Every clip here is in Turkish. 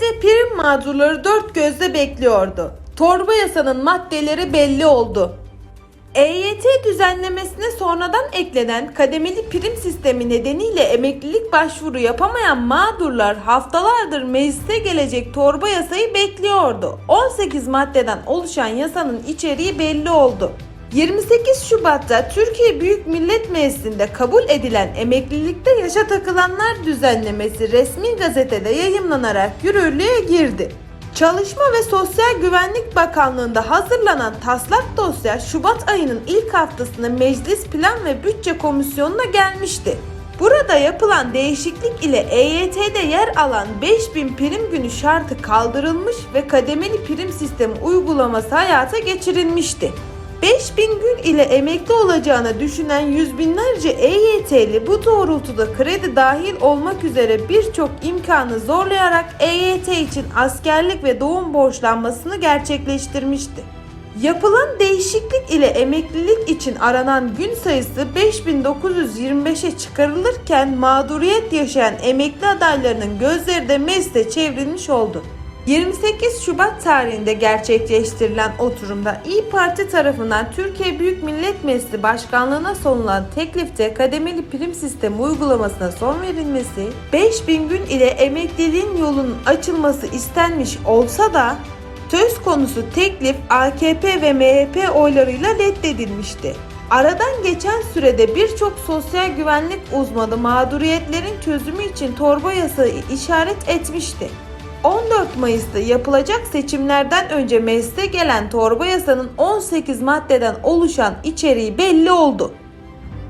EYT prim mağdurları dört gözle bekliyordu. Torba yasanın maddeleri belli oldu. EYT düzenlemesine sonradan eklenen kademeli prim sistemi nedeniyle emeklilik başvuru yapamayan mağdurlar haftalardır meclise gelecek torba yasayı bekliyordu. 18 maddeden oluşan yasanın içeriği belli oldu. 28 Şubat'ta Türkiye Büyük Millet Meclisi'nde kabul edilen emeklilikte yaşa takılanlar düzenlemesi resmi gazetede yayımlanarak yürürlüğe girdi. Çalışma ve Sosyal Güvenlik Bakanlığı'nda hazırlanan taslak dosya Şubat ayının ilk haftasında Meclis Plan ve Bütçe Komisyonu'na gelmişti. Burada yapılan değişiklik ile EYT'de yer alan 5000 prim günü şartı kaldırılmış ve kademeli prim sistemi uygulaması hayata geçirilmişti. 5000 gün ile emekli olacağını düşünen yüz binlerce EYT'li bu doğrultuda kredi dahil olmak üzere birçok imkanı zorlayarak EYT için askerlik ve doğum borçlanmasını gerçekleştirmişti. Yapılan değişiklik ile emeklilik için aranan gün sayısı 5925'e çıkarılırken mağduriyet yaşayan emekli adaylarının gözleri de meclise çevrilmiş oldu. 28 Şubat tarihinde gerçekleştirilen oturumda İyi Parti tarafından Türkiye Büyük Millet Meclisi Başkanlığına sunulan teklifte kademeli prim sistemi uygulamasına son verilmesi, 5000 gün ile emekliliğin yolunun açılması istenmiş olsa da söz konusu teklif AKP ve MHP oylarıyla reddedilmişti. Aradan geçen sürede birçok sosyal güvenlik uzmanı mağduriyetlerin çözümü için torba yasayı işaret etmişti. 14 Mayıs'ta yapılacak seçimlerden önce meclise gelen torba yasanın 18 maddeden oluşan içeriği belli oldu.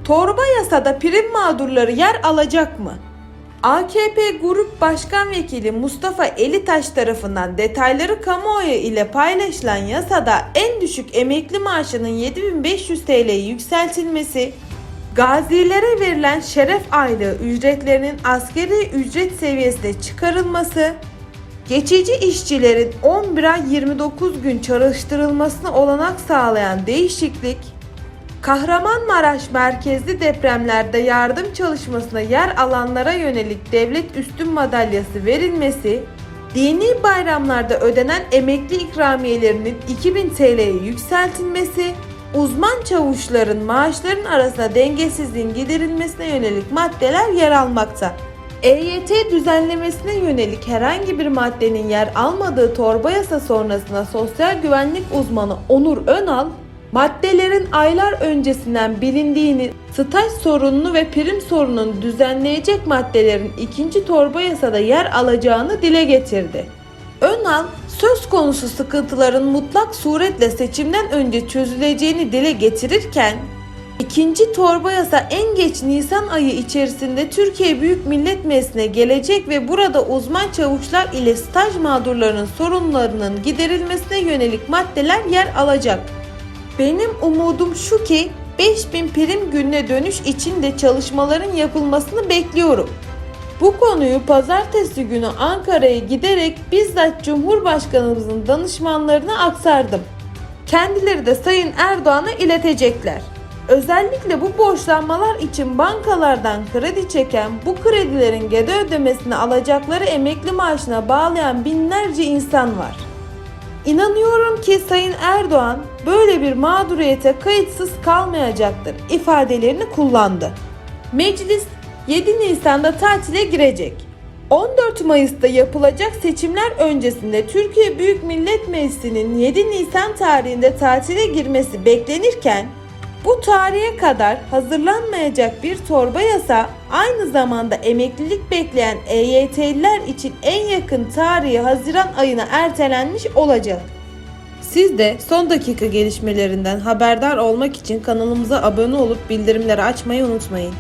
Torba yasada prim mağdurları yer alacak mı? AKP Grup Başkan Vekili Mustafa Elitaş tarafından detayları kamuoyu ile paylaşılan yasada en düşük emekli maaşının 7500 TL'ye yükseltilmesi, gazilere verilen şeref aylığı ücretlerinin askeri ücret seviyesine çıkarılması, Geçici işçilerin 11 ay 29 gün çalıştırılmasına olanak sağlayan değişiklik, Kahramanmaraş merkezli depremlerde yardım çalışmasına yer alanlara yönelik devlet üstün madalyası verilmesi, dini bayramlarda ödenen emekli ikramiyelerinin 2000 TL'ye yükseltilmesi, uzman çavuşların maaşların arasında dengesizliğin giderilmesine yönelik maddeler yer almakta. EYT düzenlemesine yönelik herhangi bir maddenin yer almadığı torba yasa sonrasında sosyal güvenlik uzmanı Onur Önal, maddelerin aylar öncesinden bilindiğini, staj sorununu ve prim sorununu düzenleyecek maddelerin ikinci torba yasada yer alacağını dile getirdi. Önal, söz konusu sıkıntıların mutlak suretle seçimden önce çözüleceğini dile getirirken, İkinci torba yasa en geç Nisan ayı içerisinde Türkiye Büyük Millet Meclisi'ne gelecek ve burada uzman çavuşlar ile staj mağdurlarının sorunlarının giderilmesine yönelik maddeler yer alacak. Benim umudum şu ki 5000 prim gününe dönüş için de çalışmaların yapılmasını bekliyorum. Bu konuyu pazartesi günü Ankara'ya giderek bizzat Cumhurbaşkanımızın danışmanlarına aktardım. Kendileri de Sayın Erdoğan'a iletecekler. Özellikle bu borçlanmalar için bankalardan kredi çeken, bu kredilerin geri ödemesini alacakları emekli maaşına bağlayan binlerce insan var. İnanıyorum ki Sayın Erdoğan böyle bir mağduriyete kayıtsız kalmayacaktır ifadelerini kullandı. Meclis 7 Nisan'da tatile girecek. 14 Mayıs'ta yapılacak seçimler öncesinde Türkiye Büyük Millet Meclisi'nin 7 Nisan tarihinde tatile girmesi beklenirken bu tarihe kadar hazırlanmayacak bir torba yasa aynı zamanda emeklilik bekleyen EYT'liler için en yakın tarihi Haziran ayına ertelenmiş olacak. Siz de son dakika gelişmelerinden haberdar olmak için kanalımıza abone olup bildirimleri açmayı unutmayın.